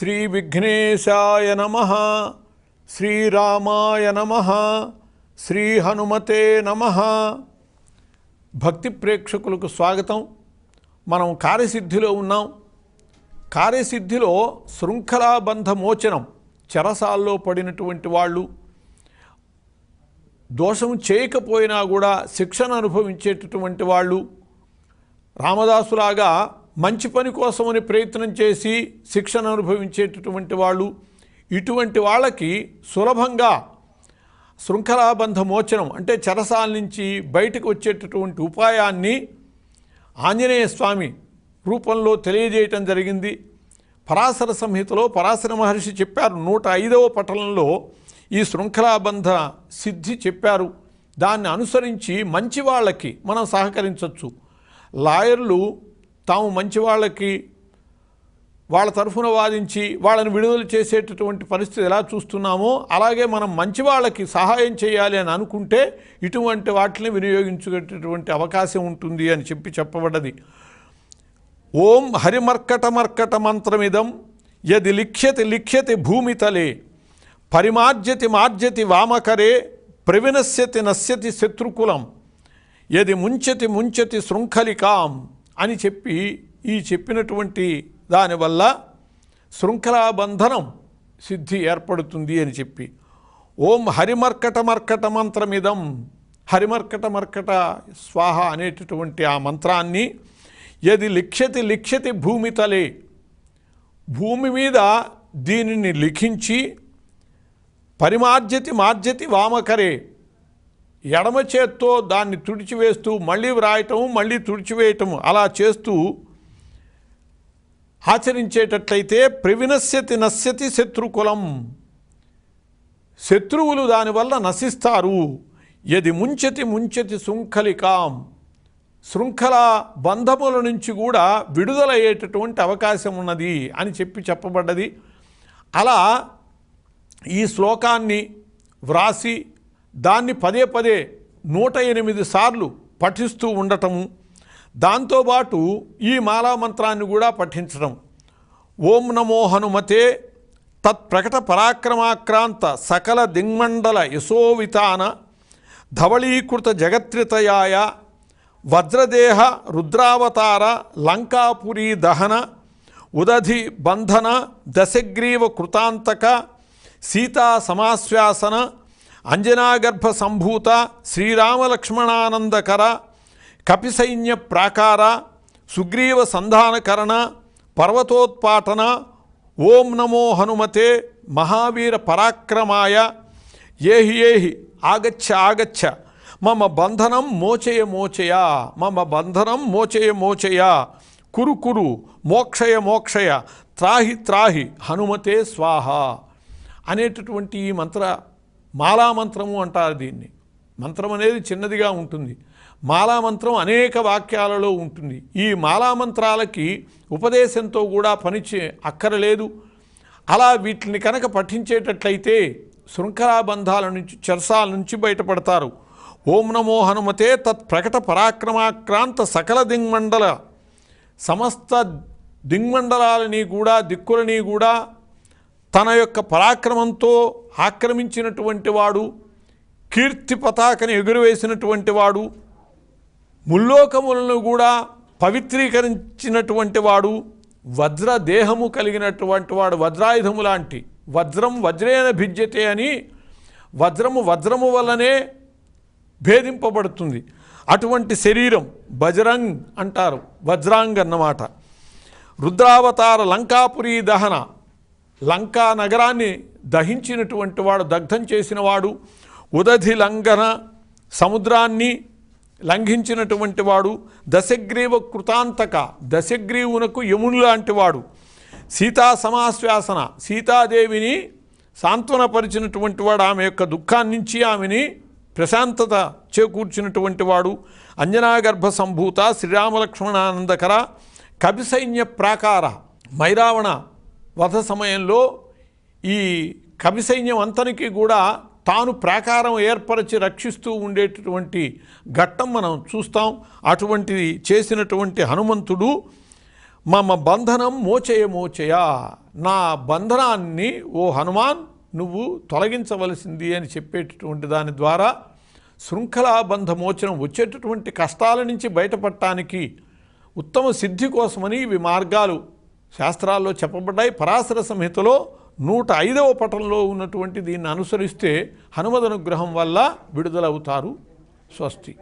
శ్రీ విఘ్నేశాయ నమ శ్రీరామాయ నమ శ్రీ హనుమతే నమ. భక్తి ప్రేక్షకులకు స్వాగతం. మనం కార్యసిద్ధిలో ఉన్నాం. కార్యసిద్ధిలో శృంఖలాబంధ మోచనం చెరసాల్లో పడినటువంటి వాళ్ళు దోషం చేయకపోయినా కూడా శిక్షణ అనుభవించేటటువంటి వాళ్ళు రామదాసులాగా మంచి పని కోసమని ప్రయత్నం చేసి శిక్షణ అనుభవించేటటువంటి వాళ్ళు ఇటువంటి వాళ్ళకి సులభంగా శృంఖలాబంధ మోచనం అంటే చెరసాల నుంచి బయటకు వచ్చేటటువంటి ఉపాయాన్ని ఆంజనేయ స్వామి రూపంలో తెలియజేయటం జరిగింది. పరాశర సంహితలో పరాశర మహర్షి చెప్పారు నూట ఐదవ పటలంలో ఈ శృంఖలాబంధ సిద్ధి చెప్పారు. దాన్ని అనుసరించి మంచి వాళ్ళకి మనం సహకరించవచ్చు లాయర్లు తాము మంచి వాళ్ళకి వాళ్ళ తరఫున వాదించి వాళ్ళని విడుదల చేసేటటువంటి పరిస్థితి ఎలా చూస్తున్నామో అలాగే మనం మంచి వాళ్ళకి సహాయం చేయాలి అని అనుకుంటే ఇటువంటి వాటిని వినియోగించుకునేటటువంటి అవకాశం ఉంటుంది అని చెప్పి చెప్పబడ్డది. ఓం హరిమర్కట మర్కట మంత్రమిదం యది లిఖ్యతి లిఖ్యతి భూమితలే పరిమార్జతి మార్జతి వామకరే ప్రవినశ్యతి నశ్యతి శత్రుకులం యది ముంచతి ముంచతి శృంఖలికాం అని చెప్పి ఈ చెప్పినటువంటి దానివల్ల శృంఖలాబంధనం సిద్ధి ఏర్పడుతుంది అని చెప్పి. ఓం హరిమర్కట మర్కట మంత్రమిదం. హరిమర్కట మర్కట స్వాహ అనేటటువంటి ఆ మంత్రాన్ని యది లిఖ్యతి లిఖ్యతి భూమితలే భూమి మీద దీనిని లిఖించి పరిమార్జతి మార్జతి వామకరే. ఎడమ చేత్తో దాన్ని తుడిచివేస్తూ మళ్ళీ వ్రాయటము మళ్ళీ తుడిచివేయటము అలా చేస్తూ ఆచరించేటట్లయితే ప్రవినశ్యతి నశ్యతి శత్రుకులం. శత్రువులు దానివల్ల నశిస్తారు. ఎది ముంచతి ముంచతి శృంఖలికాం. శృంఖల బంధముల నుంచి కూడా విడుదలయ్యేటటువంటి అవకాశం ఉన్నది అని చెప్పి చెప్పబడ్డది. అలా ఈ శ్లోకాన్ని వ్రాసి దాన్ని పదే పదే నూట ఎనిమిది సార్లు పఠిస్తూ ఉండటము దాంతోపాటు ఈ మాలా మంత్రాన్ని కూడా పఠించడం. ఓం నమో హనుమతే తత్ప్రకట పరాక్రమాక్రాంత సకల దిగ్మండల యశోవితాన ధవళీకృత జగత్రితయాయ వజ్రదేహ రుద్రావతార లంకాపురీ దహన ఉదధి బంధన దశగ్రీవ కృతాంతక సీతా సమాశ్వాసన అంజనాగర్భ సంభూత శ్రీరామలక్ష్మణానందకర కపిసైన్య ప్రాకార సుగ్రీవ సంధానకరణ పర్వతోత్పాటన ఓం నమో హనుమతే మహావీర పరాక్రమాయ ఏహి ఏహి ఆగచ్చ ఆగచ్చ మమ బంధనం మోచయ మోచయ మమ బంధనం మోచయ మోచయ కురు కురు మోక్షయ మోక్షయ త్రాహి త్రాహి హనుమతే స్వాహ అనేటటువంటి ఈ మంత్ర మాలా మంత్రము అంటారు దీన్ని. మంత్రం అనేది చిన్నదిగా ఉంటుంది. మాలా మంత్రం అనేక వాక్యాలలో ఉంటుంది. ఈ మాలా మంత్రాలకి ఉపదేశంతో కూడా పనిచే అక్కరలేదు. అలా వీటిని కనుక పఠించేటట్లయితే శృంఖలాబంధాల నుంచి చెరసాల నుంచి బయటపడతారు. ఓం నమో హనుమతే తత్ ప్రకట పరాక్రమాక్రాంత సకల దిగ్మండల సమస్త దిగ్మండలాలని కూడా దిక్కులని కూడా తన యొక్క పరాక్రమంతో ఆక్రమించినటువంటి వాడు కీర్తి పతాకని ఎగురవేసినటువంటి వాడు ముల్లోకములను కూడా పవిత్రీకరించినటువంటి వాడు వజ్ర దేహము కలిగినటువంటి వాడు వజ్రాయుధము లాంటి వజ్రం వజ్రేన భిద్యతే అని వజ్రము వజ్రము వల్లనే భేదింపబడుతుంది. అటువంటి శరీరం బజరంగ్ అంటారు వజ్రాంగ్ అన్నమాట రుద్రావతార లంకాపురి దహన లంకా నగరాన్ని దహించినటువంటి వాడు దగ్ధం చేసినవాడు ఉదధి లంఘన సముద్రాన్ని లంఘించినటువంటి వాడు దశగ్రీవ కృతాంతక దశగ్రీవునకు యముని లాంటి వాడు సీతా సమాశ్వాసన సీతాదేవిని సాంత్వనపరిచినటువంటి వాడు ఆమె యొక్క దుఃఖాన్నించి ఆమెని ప్రశాంతత చేకూర్చినటువంటి వాడు అంజనాగర్భ సంభూత శ్రీరామలక్ష్మణానందకర కవిసైన్య ప్రాకార మైరావణ వధ సమయంలో ఈ కవి సైన్యం అంతనికి కూడా తాను ప్రాకారం ఏర్పరిచి రక్షిస్తూ ఉండేటటువంటి ఘట్టం మనం చూస్తాం. అటువంటిది చేసినటువంటి హనుమంతుడు మమ బంధనం మోచయ మోచయ నా బంధనాన్ని ఓ హనుమాన్ నువ్వు తొలగించవలసింది అని చెప్పేటటువంటి దాని ద్వారా శృంఖలాబంధ మోచనం వచ్చేటటువంటి కష్టాల నుంచి బయటపడటానికి ఉత్తమ సిద్ధి కోసమని ఇవి మార్గాలు. శాస్త్రాల్లో చెప్పబడ్డాయి. పరాశర సంహితలో నూట ఐదవ పటంలో ఉన్నటువంటి దీన్ని అనుసరిస్తే హనుమదనుగ్రహం వల్ల విడుదలవుతారు స్వస్తి.